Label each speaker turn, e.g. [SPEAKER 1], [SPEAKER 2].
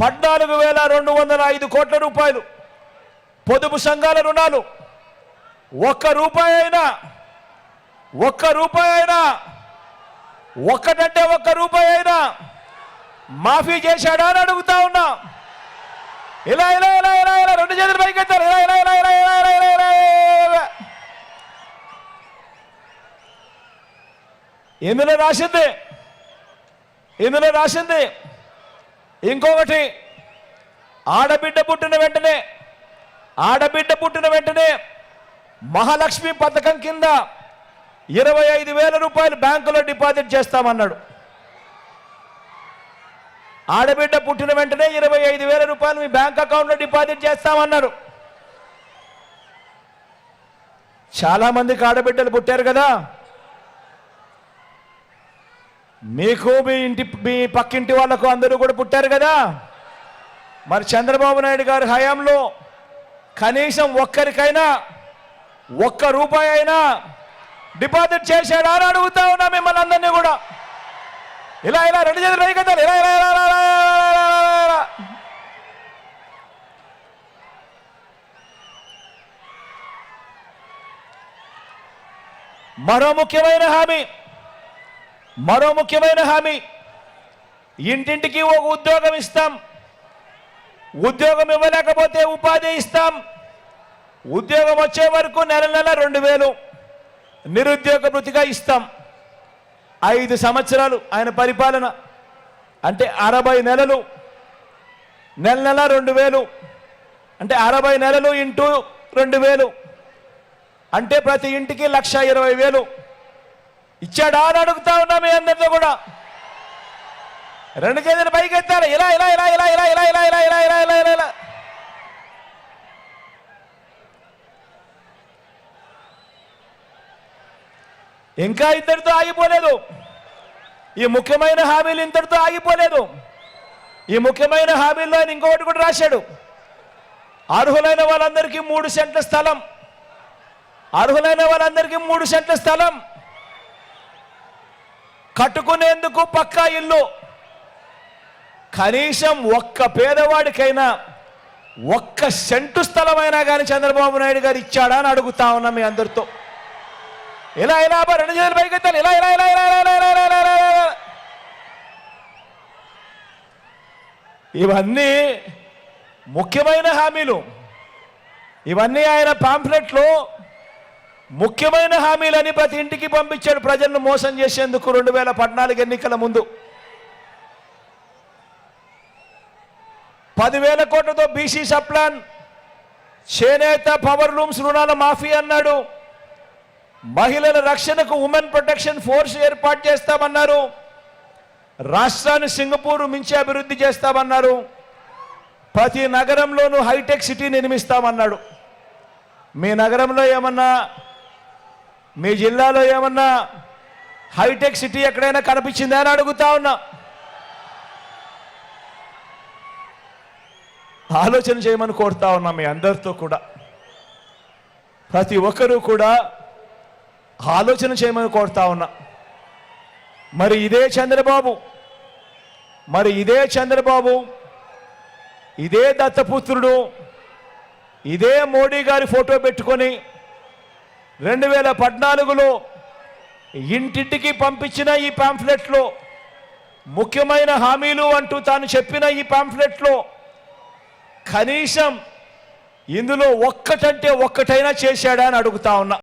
[SPEAKER 1] పద్నాలుగు వేల రెండు వందల ఐదు కోట్ల రూపాయలు పొదుపు సంఘాల రుణాలు ఒక్క రూపాయి అయినా ఒక్క రూపాయి అయినా ఒక్కటంటే ఒక్క రూపాయి అయినా మాఫీ చేశాడా అని అడుగుతా ఉన్నా ఇలా ఇలా ఇలా ఇలా ఇలా రెండు చేతులు పైకి ఎత్తారు ఇలా ఇలా ఇలా ఇలా ఇలా ఇలా ఇలా ఇలా ఇలా ఇందులో రాసింది ఇందులో రాసింది ఇంకొకటి ఆడబిడ్డ పుట్టిన వెంటనే ఆడబిడ్డ పుట్టిన వెంటనే మహాలక్ష్మి పథకం కింద ఇరవై ఐదు వేల రూపాయలు బ్యాంకులో డిపాజిట్ చేస్తామన్నాడు. ఆడబిడ్డ పుట్టిన వెంటనే ఇరవై ఐదు వేల రూపాయలు మీ బ్యాంక్ అకౌంట్లో డిపాజిట్ చేస్తామన్నారు చాలా మందికి ఆడబిడ్డలు పుట్టారు కదా. మీకు మీ ఇంటి మీ పక్కింటి వాళ్ళకు అందరూ కూడా పుట్టారు కదా? మరి చంద్రబాబు నాయుడు గారి హయాంలో కనీసం ఒక్కరికైనా ఒక్క రూపాయి అయినా డిపాజిట్ చేశాడా అని అడుగుతా ఉన్నా మిమ్మల్ని అందరినీ కూడా. ఇలా ఇలా రెండు చేతులు రై కదా ఇలా ఇలా ఇలా. మరో ముఖ్యమైన హామీ. మరో ముఖ్యమైన హామీ. ఇంటింటికి ఒక ఉద్యోగం ఇస్తాం. ఉద్యోగం ఇవ్వలేకపోతే ఉపాధి ఇస్తాం. ఉద్యోగం వచ్చే వరకు నెల నెల రెండు వేలు నిరుద్యోగ వృత్తిగా ఇస్తాం. ఐదు సంవత్సరాలు ఆయన పరిపాలన. అంటే అరవై నెలలు. నెల నెల రెండు వేలు. అంటే అరవై నెలలు ఇంటూ రెండు వేలు. అంటే ప్రతి ఇంటికి లక్ష ఇరవై వేలు. ఇచ్చాడా అని అడుగుతా ఉన్నా మీ అందరితో కూడా రెండు చేతులు పైకి ఎత్తారు ఇలా ఇలా ఇలా ఇలా ఇలా ఇలా ఇలా ఇలా ఇలా ఇలా ఇలా ఇలా ఇలా ఇంకా ఇద్దరితో ఆగిపోలేదు ఈ ముఖ్యమైన హామీలు ఇంతటితో ఆగిపోలేదు ఈ ముఖ్యమైన హామీల్లో ఆయన ఇంకొకటి కూడా రాశాడు అర్హులైన వాళ్ళందరికీ మూడు సెంట్ల స్థలం అర్హులైన వాళ్ళందరికీ మూడు సెంట్ల స్థలం కట్టుకునేందుకు పక్కా ఇల్లు. కనీసం ఒక్క పేదవాడికైనా ఒక్క సెంటు స్థలమైనా కానీ చంద్రబాబు నాయుడు గారు ఇచ్చాడా అని అడుగుతా ఉన్నా మీ అందరితో. ఇలా ఇలా అబ్బా, రెండు చేతులు పైకి ఇలా ఇలా ఇలా ఇలా ఇలా ఇలా ఇలా ఇలా ఇలా ఇవన్నీ ముఖ్యమైన హామీలు. ఇవన్నీ ఆయన పాంప్లెట్లో ముఖ్యమైన హామీలని ప్రతి ఇంటికి పంపించాడు ప్రజలను మోసం చేసేందుకు రెండు వేల పద్నాలుగు ఎన్నికల ముందు. పదివేల కోట్లతో బీసీ సప్లాన్ చేనేత పవర్ రూమ్స్ రుణాల మాఫీ అన్నాడు. మహిళల రక్షణకు ఉమెన్ ప్రొటెక్షన్ ఫోర్స్ ఏర్పాటు చేస్తామన్నారు. రాష్ట్రాన్ని సింగపూర్ మించి అభివృద్ధి చేస్తామన్నారు. ప్రతి నగరంలోనూ హైటెక్ సిటీ నిర్మిస్తామన్నాడు. మీ నగరంలో ఏమన్నా మీ జిల్లాలో ఏమన్నా హైటెక్ సిటీ ఎక్కడైనా కనిపించిందా అని అడుగుతా ఉన్నా. ఆలోచన చేయమని కోరుతా ఉన్నా మీ అందరితో కూడా. ప్రతి ఒక్కరూ కూడా ఆలోచన చేయమని కోరుతా ఉన్నా. మరి ఇదే చంద్రబాబు మరి ఇదే చంద్రబాబు ఇదే దత్తపుత్రుడు ఇదే మోడీ గారి ఫోటో పెట్టుకొని రెండు వేల పద్నాలుగులో ఇంటింటికి పంపించిన ఈ పాంఫ్లెట్లో ముఖ్యమైన హామీలు అంటూ తాను చెప్పిన ఈ పాంఫ్లెట్లో కనీసం ఇందులో ఒక్కటంటే ఒక్కటైనా చేశాడా అని అడుగుతా ఉన్నా.